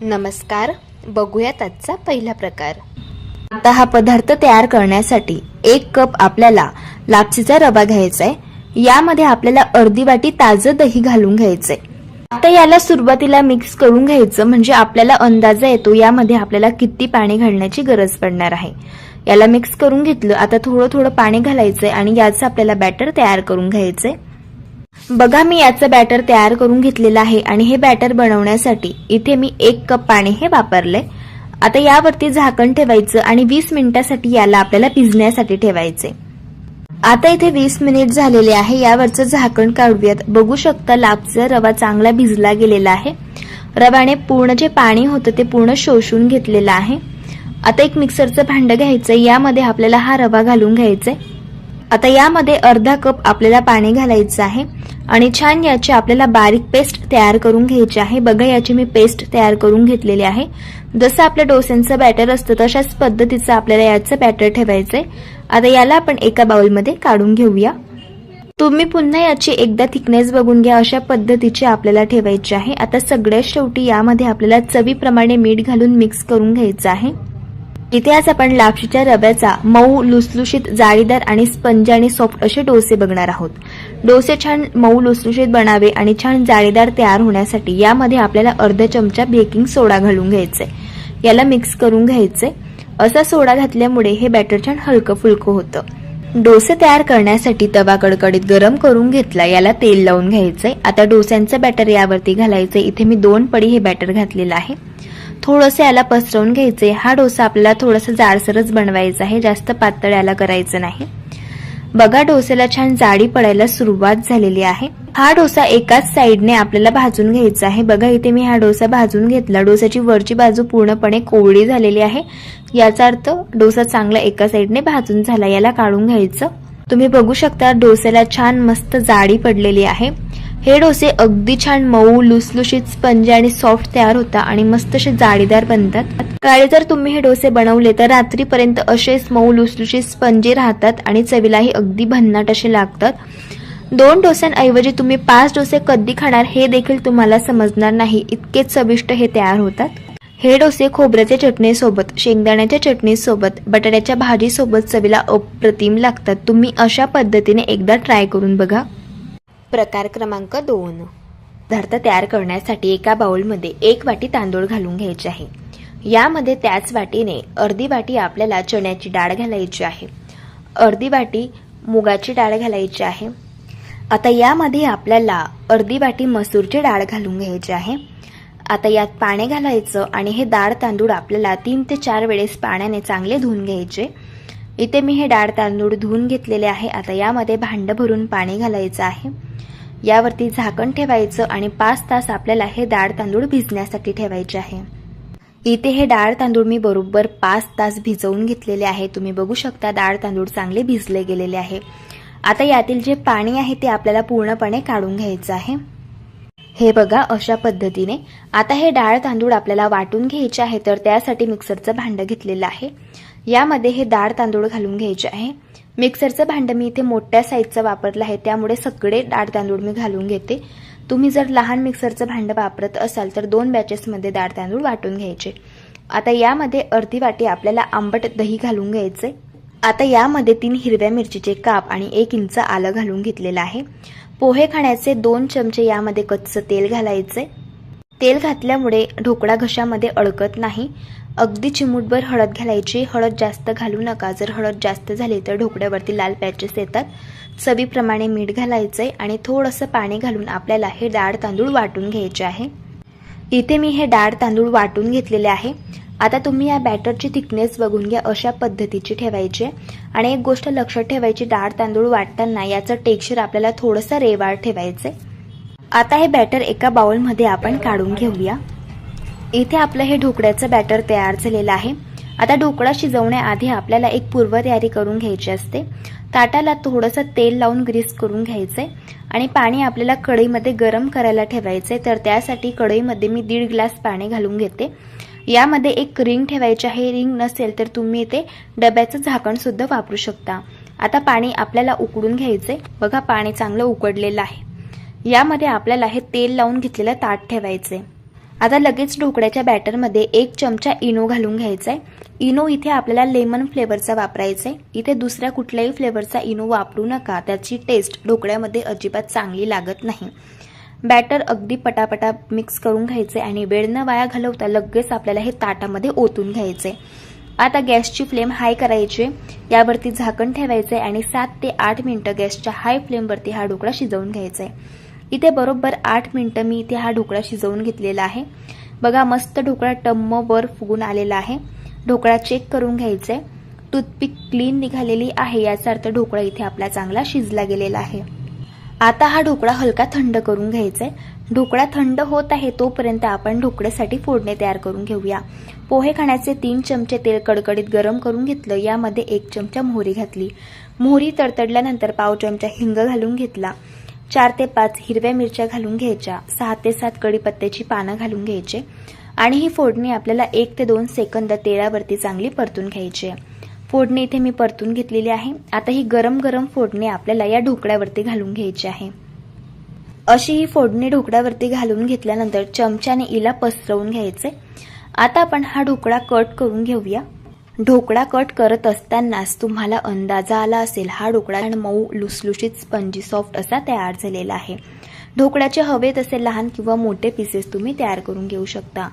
नमस्कार बघूयात आजचा पहिला प्रकार. आता हा पदार्थ तयार करण्यासाठी एक कप आपल्याला लापसीचा रवा घ्यायचा आहे यामध्ये आपल्याला अर्धी वाटी ताजं दही घालून घ्यायचंय. आता याला सुरुवातीला मिक्स करून घ्यायचं म्हणजे आपल्याला अंदाजा येतो यामध्ये आपल्याला किती पाणी घालण्याची गरज पडणार आहे. याला मिक्स करून घेतलं आता थोडं थोडं पाणी घालायचंय आणि याचं आपल्याला बॅटर तयार करून घ्यायचंय. बघा मी याचं बॅटर तयार करून घेतलेलं आहे आणि हे बॅटर बनवण्यासाठी इथे मी एक कप पाणी हे वापरलंय. आता यावरती झाकण ठेवायचं आणि वीस मिनिटासाठी याला आपल्याला भिजण्यासाठी ठेवायचे आता इथे वीस मिनिट झालेले आहे. यावरचं झाकण काढूयात. बघू शकता लापचा रवा चांगला भिजला गेलेला आहे. रवाने पूर्ण जे पाणी होतं ते पूर्ण शोषून घेतलेलं आहे. आता एक मिक्सरचं भांडं घ्यायचं यामध्ये आपल्याला हा रवा घालून घ्यायचा आता यामध्ये अर्धा कप आपल्याला पाणी घालायचं आहे. आणि छान याची आपल्याला बारीक पेस्ट तयार करून घ्यायची आहे. बघा याची मी पेस्ट तयार करून घेतलेली आहे. जसं आपल्या डोस्यांचं बॅटर असतं तशाच पद्धतीचं आपल्याला याचं बॅटर ठेवायचंय. आता याला आपण एका बाउलमध्ये काढून घेऊया. तुम्ही पुन्हा याची एकदा थिकनेस बघून घ्या अशा पद्धतीची आपल्याला ठेवायची आहे. आता सगळ्यात शेवटी यामध्ये आपल्याला चवीप्रमाणे मीठ घालून मिक्स करून घ्यायचं आहे. इथे आज आपण लापशीच्या रव्याचा मऊ लुसलुशीत जाळीदार आणि स्पंज आणि सॉफ्ट असे डोसे बघणार आहोत. डोसे छान मऊ लुसलुशीत बनावे आणि छान जाळीदार तयार होण्यासाठी यामध्ये आपल्याला अर्धा चमचा बेकिंग सोडा घालून घ्यायचंय याला मिक्स करून घ्यायचे. असा सोडा घातल्यामुळे हे बॅटर छान हलकं फुलकं होतं. डोसे तयार करण्यासाठी तवा कडकडीत गरम करून घेतला. याला तेल लावून घ्यायचंय. आता डोस्यांचं बॅटर यावरती घालायचंय. इथे मी दोन पडी हे बॅटर घातलेलं आहे. थोडंसं याला पसरवून घ्यायचंय. हा डोसा आपल्याला थोडासा जाडसरच बनवायचा आहे. जास्त पातळ याला करायचं नाही. बघा डोसेला छान जाडी पडायला सुरुवात झालेली आहे. हा डोसा एकाच साईडने आपल्याला भाजून घ्यायचा आहे. बघा इथे मी हा डोसा भाजून घेतला. डोसाची वरची बाजू पूर्णपणे कोवळी झालेली आहे. याचा अर्थ डोसा चांगला एका साईडने भाजून झाला. याला काढून घ्यायचं. तुम्ही बघू शकता डोस्याला छान मस्त जाडी पडलेली आहे. हे डोसे अगदी छान मऊ लुसलुशीत स्पंज आणि सॉफ्ट तयार होता आणि मस्त असे जाळीदार बनतात. काळे जर तुम्ही हे डोसे बनवले तर रात्रीपर्यंत असेच मऊ लुसलुशीत स्पंजी राहतात आणि चवीलाही अगदी भन्नाट असे लागतात. दोन डोस्यांऐवजी तुम्ही पाच डोसे कधी खाणार हे देखील तुम्हाला समजणार नाही. इतके चविष्ट हे तयार होतात. हे डोसे खोबऱ्याच्या चटणीसोबत शेंगदाण्याच्या चटणीसोबत बटाट्याच्या भाजीसोबत चवीला अप्रतिम लागतात. तुम्ही अशा पद्धतीने एकदा ट्राय करून बघा. प्रकार क्रमांक दोन. पदार्थ तयार करण्यासाठी एका बाउलमध्ये एक वाटी तांदूळ घालून घ्यायचे आहे. यामध्ये त्याच वाटीने अर्धी वाटी आपल्याला चण्याची डाळ घालायची आहे. अर्धी वाटी मुगाची डाळ घालायची आहे. आता यामध्ये आपल्याला अर्धी वाटी मसूरची डाळ घालून घ्यायची आहे. आता यात पाणी घालायचं आणि हे डाळ तांदूळ आपल्याला तीन ते चार वेळेस पाण्याने चांगले धुवून घ्यायचे. इथे मी हे डाळ तांदूळ धुवून घेतलेले आहे. आता यामध्ये भांडं भरून पाणी घालायचं आहे. यावरती झाकण ठेवायचं आणि पाच तास आपल्याला हे डाळ तांदूळ भिजण्यासाठी ठेवायचे आहे. इथे हे डाळ तांदूळ मी बरोबर पाच तास भिजवून घेतलेले आहे. तुम्ही बघू शकता डाळ तांदूळ चांगले भिजले गेलेले आहे. आता यातील जे पाणी आहे ते आपल्याला पूर्णपणे काढून घ्यायचं आहे. हे बघा अशा पद्धतीने. आता हे डाळ तांदूळ आपल्याला वाटून घ्यायचे आहे तर त्यासाठी मिक्सरचं भांडं घेतलेलं आहे. यामध्ये हे डाळ तांदूळ घालून घ्यायचे आहे. मिक्सरचं भांडं मी इथे मोठ्या साईजचं वापरलं आहे. त्यामुळे सगळे डाळ तांदूळ मी घालून घेते. तुम्ही जर लहान मिक्सरचं भांडं वापरत असाल तर दोन बॅचेसमध्ये डाळ तांदूळ वाटून घ्यायचे. आता यामध्ये अर्धी वाटी आपल्याला आंबट दही घालून घ्यायचे आता यामध्ये तीन हिरव्या मिरचीचे काप आणि एक इंच आलं घालून घेतलेलं आहे. पोहे खाण्याचे दोन चमचे यामध्ये कच्चं तेल घालायचे तेल घातल्यामुळे ढोकळा घशामध्ये अडकत नाही. अगदी चिमूटभर हळद घालायची. हळद जास्त घालू नका. जर हळद जास्त झाली तर ढोकळ्यावरती लाल पॅचेस येतात. चवीप्रमाणे मीठ घालायचं आहे आणि थोडंसं पाणी घालून आपल्याला हे डाळ तांदूळ वाटून घ्यायचे आहे. इथे मी हे डाळ तांदूळ वाटून घेतलेले आहे. आता तुम्ही या बॅटरची थिकनेस बघून घ्या. अशा पद्धतीची ठेवायची आणि एक गोष्ट लक्षात ठेवायची डाळ तांदूळ वाटताना याचं टेक्स्चर आपल्याला थोडंसं रेवाळ ठेवायचं आता हे बॅटर एका बाउलमध्ये आपण काढून घेऊया. इथे आपलं हे ढोकळ्याचं बॅटर तयार झालेलं आहे. आता ढोकळा शिजवण्याआधी आपल्याला एक पूर्वतयारी करून घ्यायची असते. ताटाला थोडंसं तेल लावून ग्रीस करून घ्यायचंय आणि पाणी आपल्याला कढईमध्ये गरम करायला ठेवायचं. आहे तर त्यासाठी कढईमध्ये मी दीड ग्लास पाणी घालून घेते. यामध्ये एक रिंग ठेवायची आहे. रिंग नसेल तर तुम्ही इथे डब्याचं झाकणसुद्धा वापरू शकता. आता पाणी आपल्याला उकडून घ्यायचंय बघा पाणी चांगलं उकडलेलं आहे. यामध्ये आपल्याला हे तेल लावून घेतलेलं ताट ठेवायचंय आता लगेच ढोकळ्याच्या बॅटरमध्ये एक चमचा इनो घालून घ्यायचा आहे इनो इथे आपल्याला लेमन फ्लेवरचा वापरायचा आहे इथे दुसऱ्या कुठल्याही फ्लेवरचा इनो वापरू नका. त्याची टेस्ट ढोकळ्यामध्ये अजिबात चांगली लागत नाही. बॅटर अगदी पटापटा मिक्स करून घ्यायचे आणि वेळ न वाया घालवता लगेच आपल्याला हे ताटामध्ये ओतून घ्यायचे आता गॅसची फ्लेम हाय करायची यावरती झाकण ठेवायचे आणि सात ते आठ मिनिटं गॅसच्या हाय फ्लेमवरती हा ढोकळा शिजवून घ्यायचा आहे इथे बरोबर आठ मिनटं मी इथे हा ढोकळा शिजवून घेतलेला आहे. बघा मस्त ढोकळा टम्म वर फुगून आलेला आहे. ढोकळा चेक करून घ्यायचा आहे टूथपिक क्लीन निघालेली आहे याचा अर्थ ढोकळा इथे आपला चांगला शिजला गेलेला आहे. आता हा ढोकळा हलका थंड करून घ्यायचा आहे ढोकळा थंड होत आहे तोपर्यंत आपण ढोकळ्यासाठी फोडणे तयार करून घेऊया. पोहे खाण्याचे तीन चमचे तेल कडकडीत गरम करून घेतलं यामध्ये एक चमचा मोहरी घातली. मोहरी तडतडल्यानंतर पाव चमचा हिंग घालून घेतला. चार ते पाच हिरव्या मिरच्या घालून घ्यायच्या सहा ते सात कढीपत्त्याची पानं घालून घ्यायचे आणि ही फोडणी आपल्याला एक ते दोन सेकंद तेलावरती चांगली परतून घ्यायची आहे. फोडणी इथे मी परतून घेतलेली आहे. आता ही गरम गरम फोडणी आपल्याला या ढोकळ्यावरती घालून घ्यायची आहे. अशी ही फोडणी ढोकळ्यावरती घालून घेतल्यानंतर चमच्याने इला पसरवून घ्यायचे. आता आपण हा ढोकळा कट करून घेऊया. ढोकळा कट करत असतानाच तुम्हाला अंदाजा आला असेल हा ढोकळा मऊ लुसलुशीत स्पंजी सॉफ्ट असा तयार झालेला आहे. ढोकळ्याचे हवे तसे लहान किंवा मोठे पीसेस तुम्ही तयार करून घेऊ शकता.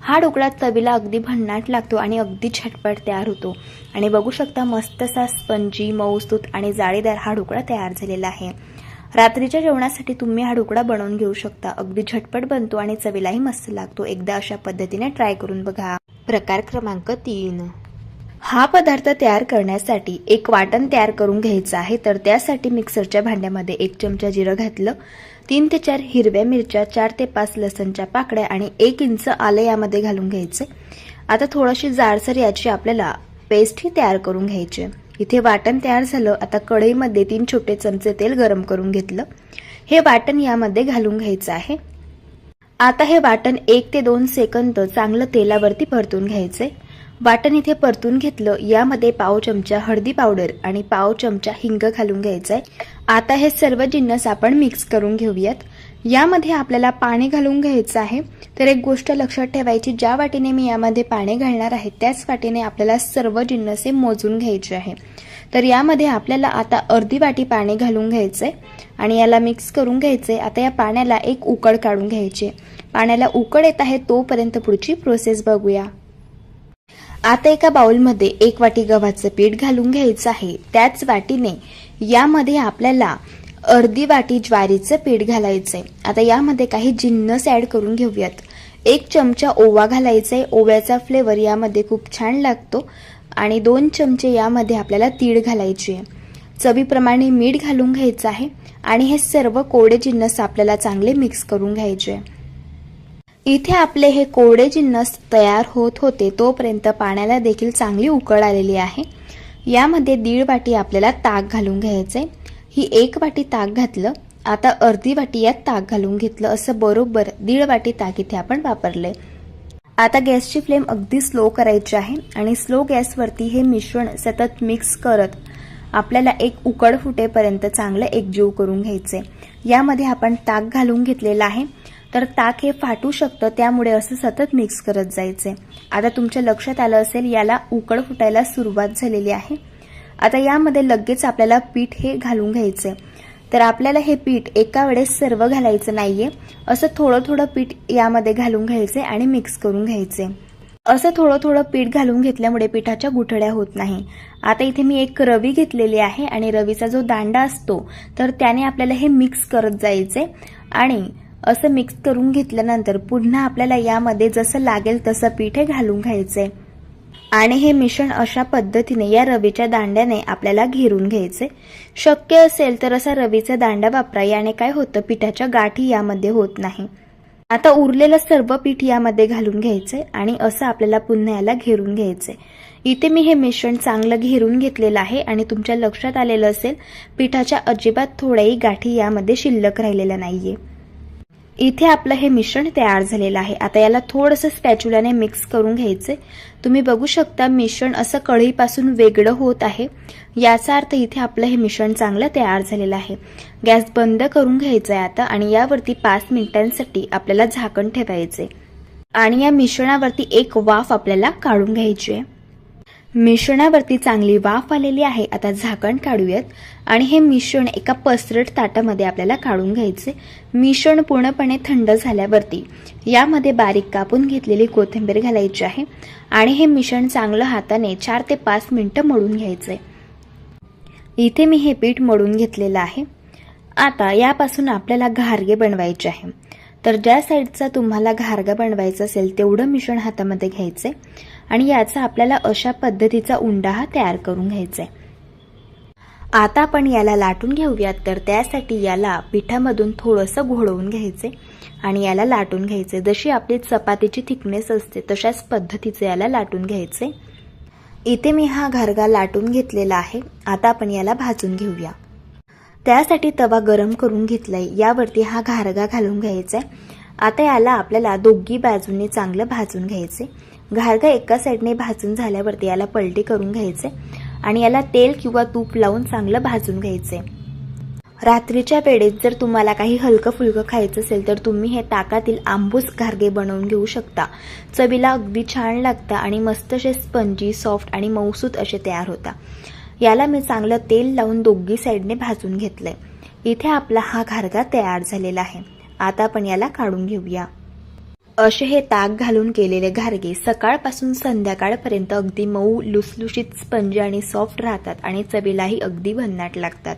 हा ढोकळा चवीला अगदी भन्नाट लागतो आणि अगदी झटपट तयार होतो. आणि बघू शकता मस्तसा स्पंजी मऊसूत आणि जाळीदार हा ढोकळा तयार झालेला आहे. रात्रीच्या जेवणासाठी तुम्ही हा ढोकळा बनवून घेऊ शकता. अगदी झटपट बनतो आणि चवीलाही मस्त लागतो. एकदा अशा पद्धतीने ट्राय करून बघा. प्रकार क्रमांक तीन. हा पदार्थ तयार करण्यासाठी एक वाटण तयार करून घ्यायचं आहे. तर त्यासाठी मिक्सरच्या भांड्यामध्ये एक चमचा जिरं घातलं तीन ते चार हिरव्या मिरच्या चार ते पाच लसणच्या पाकड्या आणि एक इंच आलं यामध्ये घालून घ्यायचे. आता थोडीशी जाडसर याची आपल्याला पेस्टही तयार करून घ्यायची इथे वाटण तयार झालं. आता कढईमध्ये तीन छोटे चमचे तेल गरम करून घेतलं. हे वाटण यामध्ये घालून घ्यायचं आहे. आता हे वाटण एक ते दोन सेकंद चांगलं तेलावरती परतून घ्यायचे वाटण इथे परतून घेतलं यामध्ये पाव चमचा हळदी पावडर आणि पाव चमचा हिंग घालून घ्यायचंय. आता हे सर्व जिन्नस आपण मिक्स करून घेऊयात. यामध्ये आपल्याला पाणी घालून घ्यायचं आहे. तर एक गोष्ट लक्षात ठेवायची ज्या वाटीने मी यामध्ये पाणी घालणार आहे त्याच वाटीने आपल्याला सर्व जिन्नसे मोजून घ्यायचे आहे. तर यामध्ये आपल्याला आता अर्धी वाटी पाणी घालून घ्यायचं आहे आणि याला मिक्स करून घ्यायचंय. आता या पाण्याला एक उकड काढून घ्यायची पाण्याला उकड येत आहे तोपर्यंत पुढची प्रोसेस बघूया. आता एका बाउलमध्ये एक वाटी गव्हाचं पीठ घालून घ्यायचं आहे. त्याच वाटीने यामध्ये आपल्याला अर्धी वाटी ज्वारीचं पीठ घालायचंय. आता यामध्ये काही जिन्नस ऍड करून घेऊयात. एक चमचा ओवा घालायचा आहे ओव्याचा फ्लेवर यामध्ये खूप छान लागतो. आणि दोन चमचे यामध्ये आपल्याला तीळ घालायची आहे चवीप्रमाणे मीठ घालून घ्यायचं आहे. आणि हे सर्व कोडे जिन्नस आपल्याला चांगले मिक्स करून घ्यायचे आहे इथे आपले हे कोरडे जिन्नस तयार होत होते तोपर्यंत पाण्याला देखील चांगली उकळ आलेली आहे. यामध्ये दीड वाटी आपल्याला ताक घालून घ्यायचं ही एक वाटी ताक घातलं आता अर्धी वाटी यात ताक घालून घेतलं असं बरोबर दीड वाटी ताक इथे आपण वापरले आता गॅसची फ्लेम अगदी स्लो करायची आहे आणि स्लो गॅसवरती हे मिश्रण सतत मिक्स करत आपल्याला एक उकड फुटेपर्यंत चांगलं एकजीव करून घ्यायचे यामध्ये आपण ताक घालून घेतलेला आहे. तर ताक हे फाटू शकतं त्यामुळे असं सतत मिक्स करत जायचे. आता तुमच्या लक्षात आलं असेल याला उकड फुटायला सुरुवात झालेली आहे. आता यामध्ये लगेच आपल्याला पीठ हे घालून घ्यायचे तर आपल्याला हे पीठ एका वेळेस सर्व घालायचं नाहीये. असं थोडं थोडं पीठ यामध्ये घालून घ्यायचे आणि मिक्स करून घ्यायचे असं थोडं थोडं पीठ घालून घेतल्यामुळे पिठाच्या गुठळ्या होत नाही. आता इथे मी एक रवी घेतलेली आहे आणि रवीचा जो दांडा असतो तर त्याने आपल्याला हे मिक्स करत जायचे आणि असं मिक्स करून घेतल्यानंतर पुन्हा आपल्याला यामध्ये जसं लागेल तसं पीठ हे घालून घ्यायचे. आणि हे मिश्रण अशा पद्धतीने या रवीच्या दांड्याने आपल्याला घेरून घ्यायचे. शक्य असेल तर असा रवीचा दांडा वापरा याने काय होतं पिठाच्या गाठी यामध्ये होत नाही. आता उरलेलं सर्व पीठ यामध्ये घालून घ्यायचंय आणि असं आपल्याला पुन्हा याला घेरून घ्यायचंय इथे मी हे मिश्रण चांगलं घेरून घेतलेलं आहे आणि तुमच्या लक्षात आलेलं असेल पिठाच्या अजिबात थोड्याही गाठी यामध्ये शिल्लक राहिलेल्या नाहीये. इथे आपलं हे मिश्रण तयार झालेलं आहे. आता याला थोडंसं स्पॅच्युलाने मिक्स करून घ्यायचे. तुम्ही बघू शकता मिश्रण असं कढईपासून वेगळं होत आहे. याचा अर्थ इथे आपलं हे मिश्रण चांगलं तयार झालेलं आहे. गॅस बंद करून घ्यायचा आहे आता आणि यावरती पाच मिनिटांसाठी आपल्याला झाकण ठेवायचे आणि या मिश्रणावरती एक वाफ आपल्याला काढून घ्यायची आहे. मिश्रणावरती चांगली वाफ आलेली आहे. आता झाकण काढूयात. आणि हे मिश्रण एका पसरट ताटामध्ये आपल्याला काढून घ्यायचे. मिश्रण पूर्णपणे थंड झाल्यावरती यामध्ये बारीक कापून घेतलेली कोथिंबीर घालायची आहे. आणि हे मिश्रण चांगलं हाताने चार ते पाच मिनटं मळून घ्यायचं. इथे मी हे पीठ मळून घेतलेलं आहे. आता यापासून आपल्याला घारगे बनवायचे आहे. तर ज्या साईडचा तुम्हाला घारगा बनवायचा असेल तेवढं मिश्रण हातामध्ये घ्यायचे. आणि याचा आपल्याला अशा पद्धतीचा उंडा हा तयार करून घ्यायचा आहे. आता आपण याला लाटून घेऊयात तर त्यासाठी याला पिठामधून थोडंसं घोळवून घ्यायचे आणि याला लाटून घ्यायचे जशी आपली चपातीची थिकनेस असते तशाच पद्धतीचे याला लाटून घ्यायचे इथे मी हा घारगा लाटून घेतलेला आहे. आता आपण याला भाजून घेऊया. त्यासाठी तवा गरम करून घेतलाय. यावरती हा घारगा घालून घ्यायचा आहे आता याला आपल्याला दोघी बाजूने चांगलं भाजून घ्यायचे घारगा एका साईडने भाजून झाल्यावरती याला पलटी करून घ्यायचे आणि याला तेल किंवा तूप लावून चांगलं भाजून घ्यायचे. रात्रीच्या वेळेत जर तुम्हाला काही हलकं फुलकं खायचं असेल तर तुम्ही हे ताकातील आंबूस घारगे बनवून घेऊ शकता. चवीला अगदी छान लागतं आणि मस्त असे स्पंजी सॉफ्ट आणि मऊसूत असे तयार होता. याला मी चांगलं तेल लावून दोघी साईडने भाजून घेतलंय. इथे आपला हा घारगा तयार झालेला आहे. आता आपण याला काढून घेऊया. असे हे ताक घालून केलेले घारगे सकाळपासून संध्याकाळपर्यंत अगदी मऊ लुसलुशीत स्पंज आणि सॉफ्ट राहतात आणि चवीलाही अगदी भन्नाट लागतात.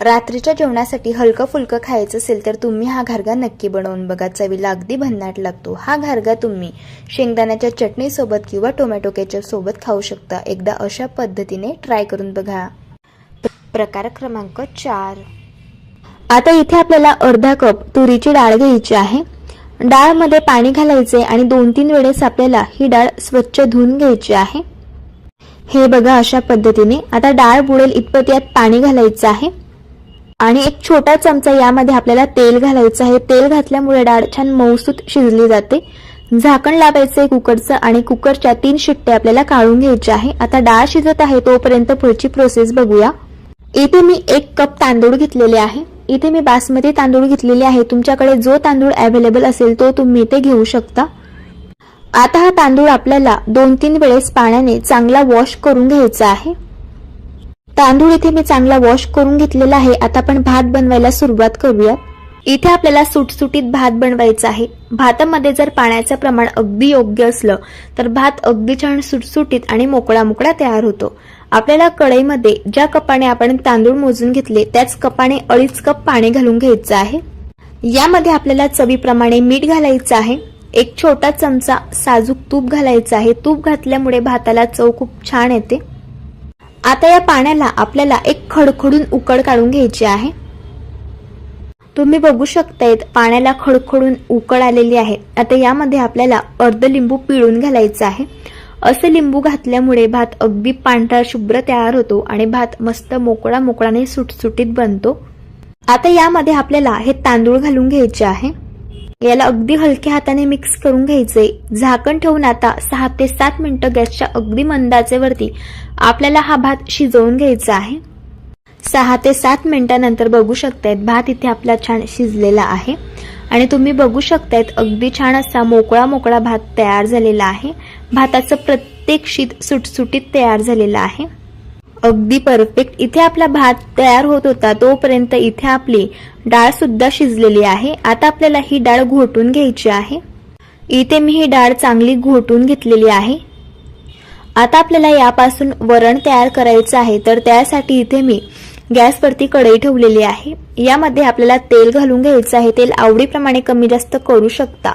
रात्रीच्या जेवणासाठी हलकं फुलकं खायचं असेल तर तुम्ही हा घारगा नक्की बनवून बघा. चवीला अगदी भन्नाट लागतो. हा घारगा तुम्ही शेंगदाण्याच्या चटणीसोबत किंवा टोमॅटो केचप सोबत खाऊ शकता. एकदा अशा पद्धतीने ट्राय करून बघा. प्रकार क्रमांक चार. आता इथे आपल्याला अर्धा कप तुरीची डाळ घ्यायची आहे. डाळमध्ये पाणी घालायचे आणि दोन तीन वेळेस आपल्याला ही डाळ स्वच्छ धुवून घ्यायची आहे. हे बघा अशा पद्धतीने. आता डाळ बुडेल इतपत यात पाणी घालायचं आहे. आणि एक छोटा चमचा यामध्ये आपल्याला तेल घालायचं आहे. तेल घातल्यामुळे डाळ छान मऊसूत शिजली जाते. झाकण लावायचं आहे कुकरचं आणि कुकरच्या तीन शिट्टे आपल्याला काढून घ्यायचे आहे. आता डाळ शिजत आहे तोपर्यंत पुढची प्रोसेस बघूया. इथे मी एक कप तांदूळ घेतलेले आहे. इथे मी बासमती तांदूळ घेतलेले आहे. तुमच्याकडे जो तांदूळ अवेलेबल असेल तो तुम्ही इथे घेऊ शकता. आता हा तांदूळ आपल्याला दोन तीन वेळेस पाण्याने चांगला वॉश करून घ्यायचा आहे. तांदूळ इथे मी चांगला वॉश करून घेतलेला आहे. आता आपण भात बनवायला सुरुवात करूया. इथे आपल्याला सुटसुटीत भात बनवायचा आहे. भातामध्ये जर पाण्याचं प्रमाण अगदी योग्य असलं तर भात अगदी छान सुटसुटीत आणि मोकळा मोकळा तयार होतो. आपल्याला कढईमध्ये ज्या कपाने आपण तांदूळ मोजून घेतले त्याच कपाने अडीच कप पाणी घालून घ्यायचं आहे. यामध्ये आपल्याला चवीप्रमाणे मीठ घालायचं आहे. एक छोटा चमचा साजूक तूप घालायचं आहे. तूप घातल्यामुळे भाताला चव खूप छान येते. आता या पाण्याला आपल्याला एक खडखडून उकड काढून घ्यायची आहे. तुम्ही बघू शकतायत पाण्याला खडखडून उकड आलेली आहे. आता यामध्ये आपल्याला अर्ध लिंबू पिळून घालायचं आहे. असे लिंबू घातल्यामुळे भात अगदी पांढरा शुभ्र तयार होतो आणि भात मस्त मोकळा मोकळाने सुटसुटीत बनतो. आता यामध्ये आपल्याला हे तांदूळ घालून घ्यायचे आहे. याला अगदी हलक्या हाताने मिक्स करून घ्यायचे. झाकण ठेवून आता सहा ते सात मिनिटं गॅसच्या अगदी मंदाचेवरती आपल्याला हा भात शिजवून घ्यायचा आहे. सहा ते सात मिनिटानंतर बघू शकतायत भात इथे आपला छान शिजलेला आहे. आणि तुम्ही बघू शकतायत अगदी छान असा मोकळा मोकळा भात तयार झालेला आहे. भाताचं प्रत्येक शीत सुटसुटीत तयार झालेलं आहे. अगदी परफेक्ट इथे आपला भात तयार होत होता तोपर्यंत इथे आपली डाळ सुद्धा शिजलेली आहे. आता आपल्याला ही डाळ घोटून घ्यायची आहे. इथे मी ही डाळ चांगली घोटून घेतलेली आहे. आता आपल्याला यापासून वरण तयार करायचं आहे तर त्यासाठी इथे मी गॅसवरती कढई ठेवलेली आहे. यामध्ये आपल्याला तेल घालून घ्यायचं आहे. तेल आवडीप्रमाणे कमी जास्त करू शकता.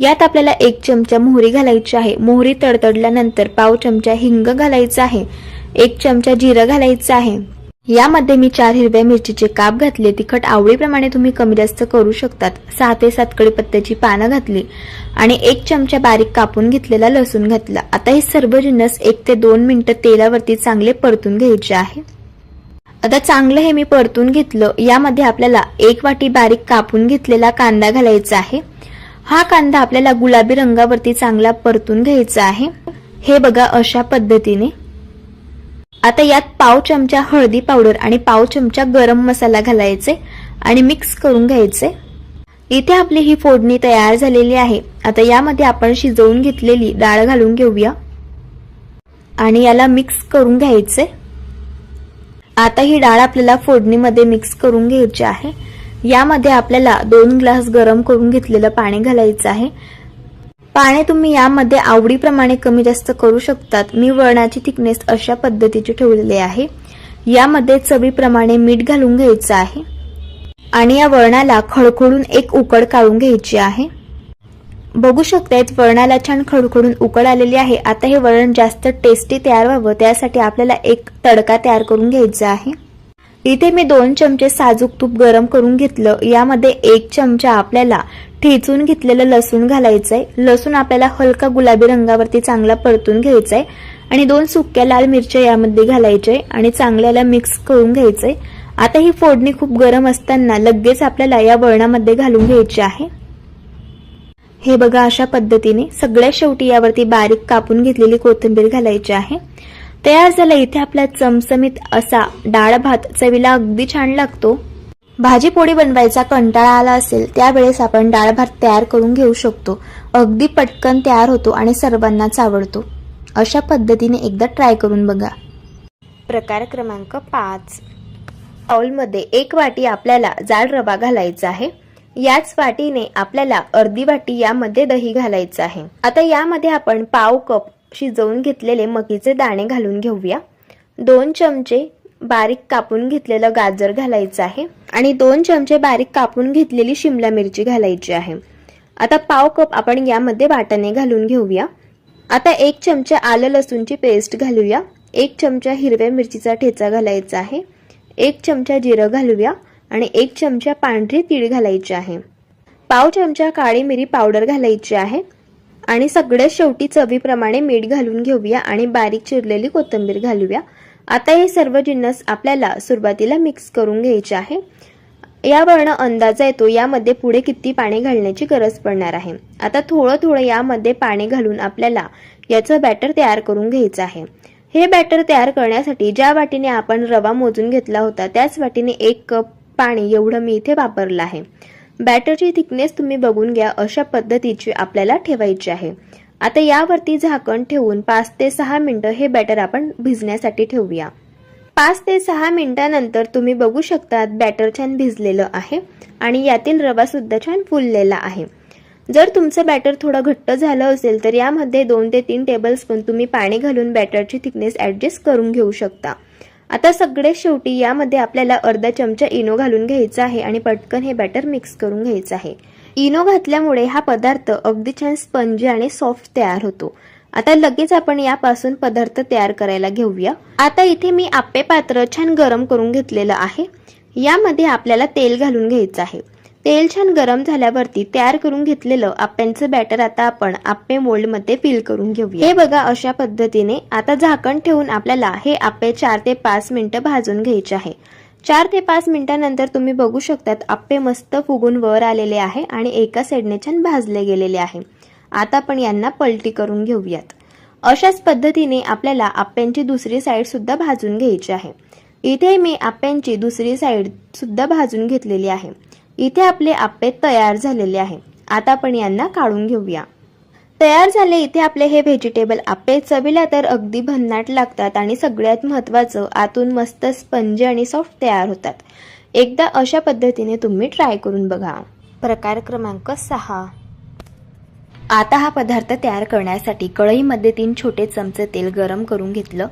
यात आपल्याला एक चमचा मोहरी घालायची आहे. मोहरी तडतडल्यानंतर पाव चमचा हिंग घालायचा आहे. एक चमचा जिरं घालायचं आहे. यामध्ये मी चार हिरव्या मिरचीचे काप घातले. तिखट आवडीप्रमाणे तुम्ही कमी जास्त करू शकतात. सहा ते सात कडीपत्त्याची पानं घातली आणि एक चमचा बारीक कापून घेतलेला लसूण घातला. आता हे सर्व जिन्नस एक ते दोन मिनिटं तेलावरती चांगले परतून घ्यायचे आहे. आता चांगलं हे मी परतून घेतलं. यामध्ये आपल्याला एक वाटी बारीक कापून घेतलेला कांदा घालायचा आहे. हा कांदा आपल्याला गुलाबी रंगावरती चांगला परतून घ्यायचा आहे. हे बघा अशा पद्धतीने. आता यात पाव चमचा हळदी पावडर आणि पाव चमचा गरम मसाला घालायचे आणि मिक्स करून घ्यायचे. इथे आपली ही फोडणी तयार झालेली आहे. आता यामध्ये आपण शिजवून घेतलेली डाळ घालून घेऊया. आणि याला मिक्स करून घ्यायचे. आता ही डाळ आपल्याला फोडणीमध्ये मिक्स करून घ्यायची आहे. यामध्ये आपल्याला दोन ग्लास गरम करून घेतलेलं पाणी घालायचं आहे. पाणी तुम्ही यामध्ये आवडीप्रमाणे कमी जास्त करू शकतात. मी वळणाची थिकनेस अशा पद्धतीची ठेवलेली आहे. यामध्ये चवीप्रमाणे मीठ घालून घ्यायचं आहे. आणि या वळणाला खडखडून एक उकड काढून घ्यायची आहे. बघू शकतायत वळणाला छान खडखडून उकड आलेली आहे. आता हे वळण जास्त टेस्टी तयार व्हावं. त्यासाठी आपल्याला एक तडका तयार करून घ्यायचा आहे. इथे मी दोन चमचे साजूक तूप गरम करून घेतलं. यामध्ये एक चमचा आपल्याला ठेचून घेतलेलं लसूण घालायचंय. लसूण आपल्याला हलका गुलाबी रंगावरती चांगला परतून घ्यायचाय. आणि दोन सुक्या लाल मिरच्या यामध्ये घालायचे आणि चांगल्याला मिक्स करून घ्यायचंय. आता ही फोडणी खूप गरम असताना लगेच आपल्याला या वळणामध्ये घालून घ्यायची आहे. हे बघा अशा पद्धतीने सगळ्या शेवटी यावरती बारीक कापून घेतलेली कोथिंबीर घालायची आहे. तयार झाला इथे आपला चमचमीत असा डाळ भात चवीला अगदी छान लागतो. भाजी पोळी बनवायचा कंटाळा आला असेल त्यावेळेस आपण डाळ भात तयार करून घेऊ शकतो. अगदी पटकन तयार होतो आणि सर्वांनाच आवडतो. अशा पद्धतीने एकदा ट्राय करून बघा. प्रकार क्रमांक पाच. बाउलमध्ये एक वाटी आपल्याला जाड रवा घालायचा आहे. याच वाटीने आपल्याला अर्धी वाटी यामध्ये दही घालायचं आहे. आता यामध्ये आपण पाव कप शिजवून घेतलेले मकीचे दाणे घालून घेऊया. दोन चमचे बारीक कापून घेतलेलं गाजर घालायचं आहे आणि दोन चमचे बारीक कापून घेतलेली शिमला मिरची घालायची आहे. आता पाव कप आपण यामध्ये वाटाणे घालून घेऊया. आता एक चमचा आलं लसूणची पेस्ट घालूया. एक चमचा हिरव्या मिरचीचा ठेचा घालायचा आहे. एक चमचा जिरं घालूया आणि एक चमचा पांढरी तीळ घालायची आहे. पाव चमचा काळी मिरी पावडर घालायची आहे. आणि सगळ्यात शेवटी चवीप्रमाणे मीठ घालून घेऊया आणि बारीक चिरलेली कोथिंबीर घालूया. आता हे सर्व जिन्नस आपल्याला सुरुवातीला मिक्स करून घ्यायचे आहे. यावरनं अंदाज अंदाजा येतो यामध्ये पुढे किती पाणी घालण्याची गरज पडणार आहे. आता थोडं थोडं यामध्ये पाणी घालून आपल्याला याचं बॅटर तयार करून घ्यायचं आहे. हे बॅटर तयार करण्यासाठी ज्या वाटीने आपण रवा मोजून घेतला होता त्याच वाटीने एक कप पाणी एवढं मी इथे वापरलं आहे. बॅटरची थिकनेस तुम्ही बघून घ्या अशा पद्धतीची आपल्याला ठेवायची आहे. आता यावरती झाकण ठेवून पाच ते सहा मिनटं हे बॅटर आपण भिजण्यासाठी ठेवूया. पाच ते सहा मिनिटानंतर तुम्ही बघू शकता बॅटर छान भिजलेलं आहे आणि यातील रवासुद्धा छान फुललेला आहे. जर तुमचं बॅटर थोडं घट्ट झालं असेल तर यामध्ये दोन ते तीन टेबलस्पून तुम्ही पाणी घालून बॅटरची थिकनेस ॲडजस्ट करून घेऊ शकता. आता सगळे शेवटी यामध्ये आपल्याला अर्धा चमचा इनो घालून घ्यायचा आहे आणि पटकन हे बॅटर मिक्स करून घ्यायचं आहे. इनो घातल्यामुळे हा पदार्थ अगदी छान स्पंजी आणि सॉफ्ट तयार होतो. आता लगेच आपण यापासून पदार्थ तयार करायला घेऊया. आता इथे मी आप्पे पात्र छान गरम करून घेतलेलं आहे. यामध्ये आपल्याला तेल घालून घ्यायचं आहे. तेल छान गरम झाल्यावरती तयार करून घेतलेलं आप्यांचं बॅटर आता आपण आप्पे मोल्डमध्ये फिल करून घेऊया. हे बघा अशा पद्धतीने आता झाकण ठेवून आपल्याला हे आप्पे चार ते पाच मिनिटं भाजून घ्यायचे आहे. चार ते पाच मिनिटानंतर तुम्ही बघू शकतात आप्पे मस्त फुगून वर आलेले आहे आणि एका साईडने छान भाजले गेलेले आहे. आता आपण यांना पलटी करून घेऊयात. अशाच पद्धतीने आपल्याला आप्यांची दुसरी साईड सुद्धा भाजून घ्यायची आहे. इथे मी आप्यांची दुसरी साईड सुद्धा भाजून घेतलेली आहे. इथे आपले आप्पे तयार झालेले आहे. आता आपण यांना काढून घेऊया. तयार झाले इथे आपले हे व्हेजिटेबल आप्पे चवीला तर अगदी भन्नाट लागतात आणि सगळ्यात महत्त्वाचं आतून मस्त स्पंज आणि सॉफ्ट तयार होतात. एकदा अशा पद्धतीने तुम्ही ट्राय करून बघा. प्रकार क्रमांक सहा. आता हा पदार्थ तयार करण्यासाठी कढईमध्ये तीन छोटे चमचे तेल गरम करून घेतलं.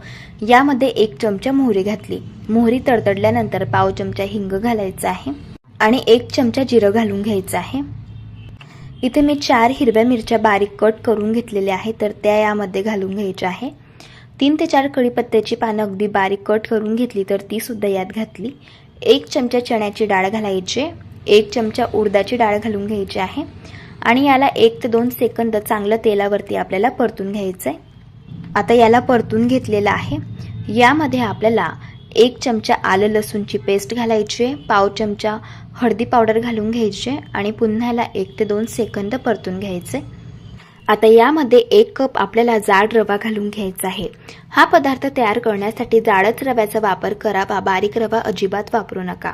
यामध्ये एक चमचा मोहरी घातली. मोहरी तडतडल्यानंतर पाव चमचा हिंग घालायचा आहे. आणि एक चमचा जिरं घालून घ्यायचं आहे. इथे मी चार हिरव्या मिरच्या बारीक कट करून घेतलेल्या आहे तर त्या यामध्ये घालून घ्यायच्या आहे. तीन ते चार कढीपत्त्याची पानं अगदी बारीक कट करून घेतली तर ती सुद्धा यात घातली. एक चमचा चण्याची डाळ घालायची एक चमचा उडदाची डाळ घालून घ्यायची आहे आणि याला एक ते दोन सेकंद चांगलं तेलावरती आपल्याला परतून घ्यायचं आहे आता याला परतून घेतलेलं आहे. यामध्ये आपल्याला एक चमचा आलं लसूणची पेस्ट घालायची आहे पाव चमचा हळदी पावडर घालून घ्यायचे आणि पुन्हा याला एक ते दोन सेकंद परतून घ्यायचे. आता यामध्ये एक कप आपल्याला जाड रवा घालून घ्यायचा आहे. हा पदार्थ तयार करण्यासाठी जाडच रव्याचा वापर करावा बारीक रवा अजिबात वापरू नका.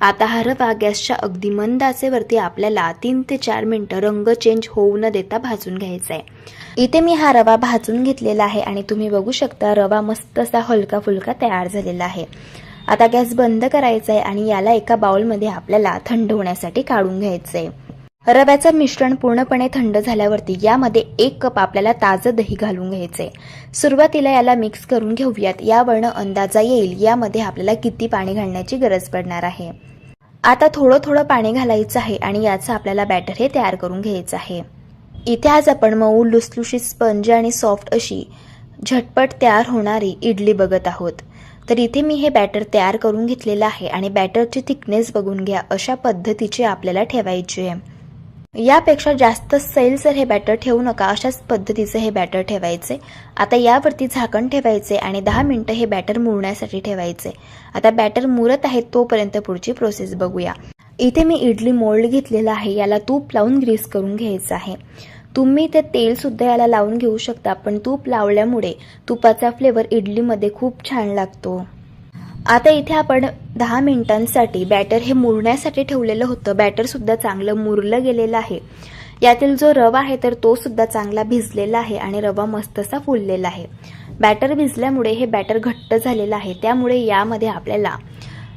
आता हा रवा गॅसच्या अगदी मंद आचेवरती आपल्याला तीन ते चार मिनटं रंग चेंज होऊ न देता भाजून घ्यायचा आहे इथे मी हा रवा भाजून घेतलेला आहे आणि तुम्ही बघू शकता रवा मस्त असा हलका फुलका तयार झालेला आहे. आता गॅस बंद करायचा आहे आणि याला एका बाउलमध्ये आपल्याला थंड होण्यासाठी काढून घ्यायचं आहे रव्याचं मिश्रण पूर्णपणे थंड झाल्यावरती यामध्ये एक कप आपल्याला ताजं दही घालून घ्यायचंय. सुरुवातीला याला मिक्स करून घेऊयात. यावरनं अंदाजा येईल. यामध्ये आपल्याला किती पाणी घालण्याची गरज पडणार आहे? आता थोडं थोडं पाणी घालायचं आहे आणि याचं आपल्याला बॅटर हे तयार करून घ्यायचं आहे. इथे आज आपण मऊ लुसलुशीत स्पंज आणि सॉफ्ट अशी झटपट तयार होणारी इडली बघत आहोत. तर इथे मी हे बॅटर तयार करून घेतलेलं आहे आणि बॅटरची थिकनेस बघून घ्या अशा पद्धतीचे आपल्याला ठेवायचे आहे. यापेक्षा जास्त सैल जर हे बॅटर ठेवू नका अशाच पद्धतीचं हे बॅटर ठेवायचे. आता यावरती झाकण ठेवायचे आणि दहा मिनटं हे बॅटर मुरण्यासाठी ठेवायचे. आता बॅटर मुरत आहे तोपर्यंत पुढची प्रोसेस बघूया. इथे मी इडली मोल्ड घेतलेला आहे याला तूप लावून ग्रीस करून घ्यायचं आहे. तुम्ही ते तेल सुद्धा याला लावून घेऊ शकता पण तूप लावल्यामुळे तुपाचा फ्लेवर इडलीमध्ये खूप छान लागतो. आता इथे आपण दहा मिनिटांसाठी बॅटर हे मुरण्यासाठी ठेवलेलं होतं. बॅटर सुद्धा चांगलं मुरलं गेलेलं आहे. यातील जो रवा आहे तर तो सुद्धा चांगला भिजलेला आहे आणि रवा मस्त असा फुललेला आहे. बॅटर भिजल्यामुळे हे बॅटर घट्ट झालेलं आहे. त्यामुळे यामध्ये आपल्याला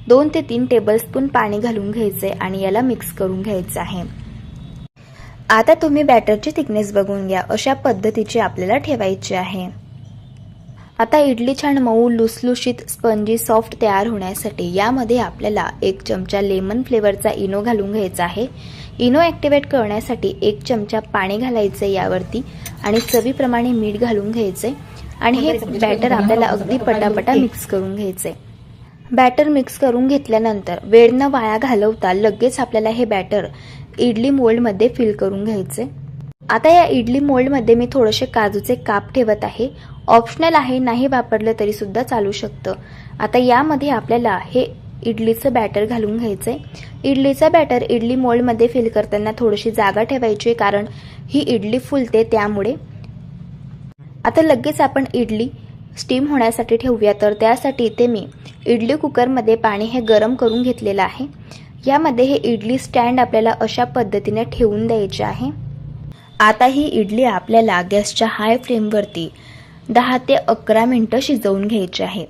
दोन ते तीन टेबलस्पून पाणी घालून घ्यायचे आणि याला मिक्स करून घ्यायचं आहे. आता तुम्ही बॅटरची थिकनेस बघून घ्या. अशा पद्धतीची आपल्याला ठेवायची आहे. आता इडली छान मऊ लुसलुशीत स्पंजी सॉफ्ट तयार होण्यासाठी यामध्ये आपल्याला एक चमचा लेमन फ्लेवरचा इनो घालून घ्यायचा आहे. इनो ॲक्टिवेट करण्यासाठी एक चमचा पाणी घालायचं यावरती आणि चवीप्रमाणे मीठ घालून घ्यायचे आणि हे बॅटर आपल्याला अगदी पटापटा मिक्स करून घ्यायचे बॅटर मिक्स करून घेतल्यानंतर वेळ न वाया घालवता लगेच आपल्याला हे बॅटर इडली मोल्डमध्ये फिल करून घ्यायचे. आता या इडली मोल्डमध्ये मी थोडेसे काजूचे काप ठेवत आहे. ऑप्शनल आहे नाही वापरलं तरी सुद्धा चालू शकतं. आता यामध्ये आपल्याला हे इडलीचं बॅटर घालून घ्यायचं. आहे इडलीचं बॅटर इडली मोल्डमध्ये फिल करताना थोडीशी जागा ठेवायची आहे, कारण ही इडली फुलते त्यामुळे. आता लगेच आपण इडली स्टीम होण्यासाठी ठेवूया. तर त्यासाठी इथे मी इडली कुकरमध्ये पाणी हे गरम करून घेतलेलं आहे. यामध्ये हे इडली स्टँड आपल्याला अशा पद्धतीने ठेवून द्यायचे आहे. आता ही इडली आपल्याला गॅसच्या हाय फ्लेमवरती दहा ते अकरा मिनटं शिजवून घ्यायची आहे.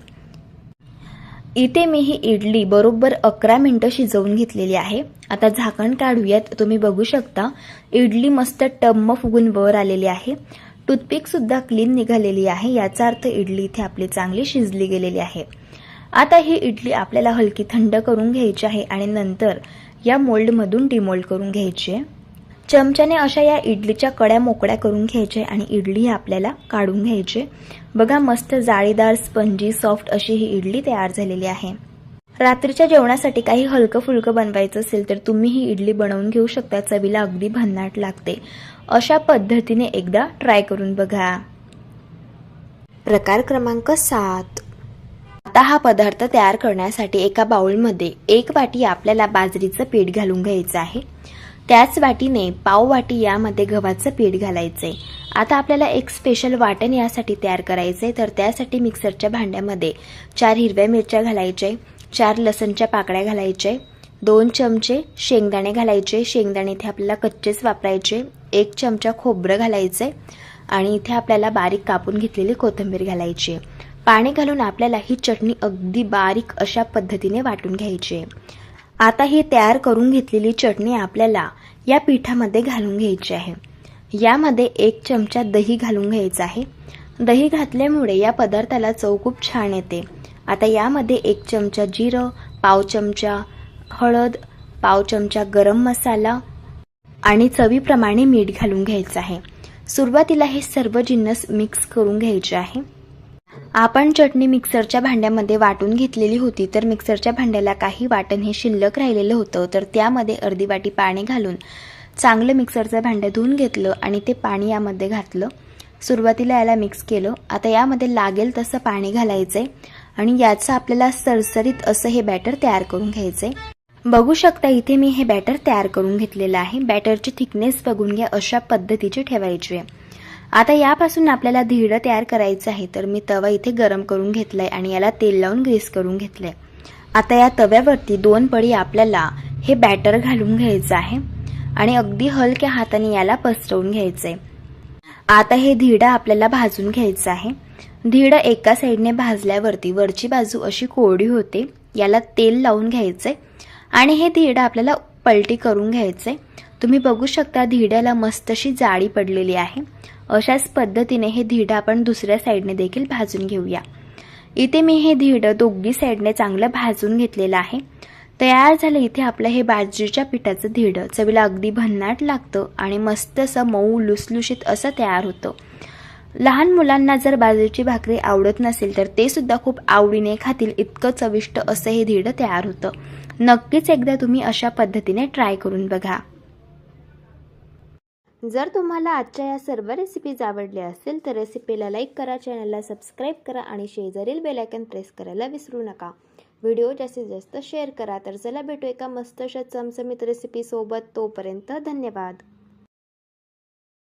इथे मी ही इडली बरोबर अकरा मिनटं शिजवून घेतलेली आहे. आता झाकण काढूयात. तुम्ही बघू शकता इडली मस्त टम्म फुगून वर आलेली आहे. टूथपिकसुद्धा क्लीन निघालेली आहे. याचा अर्थ इडली इथे आपली चांगली शिजली गेलेली आहे. आता ही इडली आपल्याला हलकी थंड करून घ्यायची आहे आणि नंतर या मोल्डमधून डिमोल्ड करून घ्यायची आहे. चमच्याने अशा या इडलीच्या कड्या मोकळ्या करून घ्यायचे आणि इडली आपल्याला काढून घ्यायची बघा मस्त जाळीदार स्पंजी सॉफ्ट अशी ही इडली तयार झालेली आहे. रात्रीच्या जेवणासाठी काही हलकं फुलकं बनवायचं असेल तर तुम्ही ही इडली बनवून घेऊ शकता. चवीला अगदी भन्नाट लागते. अशा पद्धतीने एकदा ट्राय करून बघा. प्रकार क्रमांक सात. आता हा पदार्थ तयार करण्यासाठी एका बाउलमध्ये एक वाटी आपल्याला बाजरीचं पीठ घालून घ्यायचं आहे. त्याच वाटीने पाव वाटी यामध्ये गव्हाचं पीठ घालायचंय. आता आपल्याला एक स्पेशल वाटण यासाठी तयार करायचंय. तर त्यासाठी मिक्सरच्या भांड्यामध्ये चार हिरव्या मिरच्या घालायचे चार लसणच्या पाकळ्या घालायचे दोन चमचे शेंगदाणे घालायचे. शेंगदाणे इथे आपल्याला कच्चेच वापरायचे. एक चमचा खोबरं घालायचे आणि इथे आपल्याला बारीक कापून घेतलेली कोथिंबीर घालायची आहे. पाणी घालून आपल्याला ही चटणी अगदी बारीक अशा पद्धतीने वाटून घ्यायची. आहे आता ही तयार करून घेतलेली चटणी आपल्याला या पिठामध्ये घालून घ्यायची आहे. यामध्ये एक चमचा दही घालून घ्यायचा आहे. दही घातल्यामुळे या पदार्थाला चव खूप छान येते. आता यामध्ये एक चमचा जिरं पाव चमचा हळद पाव चमचा गरम मसाला आणि चवीप्रमाणे मीठ घालून घ्यायचं आहे. सुरुवातीला हे सर्व जिन्नस मिक्स करून घ्यायचे आहे. आपण चटणी मिक्सरच्या भांड्यामध्ये वाटून घेतलेली होती तर मिक्सरच्या भांड्याला काही वाटण हे शिल्लक राहिलेलं होतं तर त्यामध्ये अर्धी वाटी पाणी घालून चांगलं मिक्सरचं भांडं धुवून घेतलं आणि ते पाणी यामध्ये घातलं. सुरुवातीला याला मिक्स केलं. आता यामध्ये लागेल तसं पाणी घालायचंय आणि याचं आपल्याला सरसरीत असं हे बॅटर तयार करून घ्यायचंय. बघू शकता इथे मी हे बॅटर तयार करून घेतलेलं आहे. बॅटरची थिकनेस बघून घ्या अशा पद्धतीची ठेवायची. आहे आता यापासून आपल्याला धिडं तयार करायचं आहे. तर मी तवा इथे गरम करून घेतलाय आणि याला तेल लावून ग्रीस करून घेतलंय. आता या तव्यावरती दोन पडी आपल्याला हे बॅटर घालून घ्यायचं आहे आणि अगदी हलक्या हाताने याला पसरवून घ्यायचं आहे आता हे धिडं आपल्याला भाजून घ्यायचं आहे. धीड एका साईडने भाजल्यावरती वरची बाजू अशी कोरडी होते. याला तेल लावून घ्यायचंय आणि हे धिरडं आपल्याला पलटी करून घ्यायचंय. तुम्ही बघू शकता धिड्याला मस्त अशी जाळी पडलेली आहे. अशाच पद्धतीने हे धीड आपण दुसऱ्या साईडने देखील भाजून घेऊया. इथे मी हे धीड दोघी साईडने चांगलं भाजून घेतलेलं आहे. तयार झालं इथे आपलं हे बाजरीच्या पिठाचं धीड चवीला अगदी भन्नाट लागतं आणि मस्त असं मऊ लुसलुशीत असं तयार होतं. लहान मुलांना जर बाजरीची भाकरी आवडत नसेल तर ते सुद्धा खूप आवडीने खातील इतकं चविष्ट असं हे धीड तयार होतं. नक्कीच एकदा तुम्ही अशा पद्धतीने ट्राय करून बघा. जर तुम्हाला आजच्या या सर्व रेसिपीज आवडल्या असतील तर रेसिपीला लाईक करा चॅनलला सबस्क्राईब करा आणि शेजारील बेलायकन प्रेस करायला विसरू नका. व्हिडिओ जास्तीत जास्त शेअर करा. तर चला भेटू एका मस्त अशा चमचमीत रेसिपीसोबत तोपर्यंत धन्यवाद.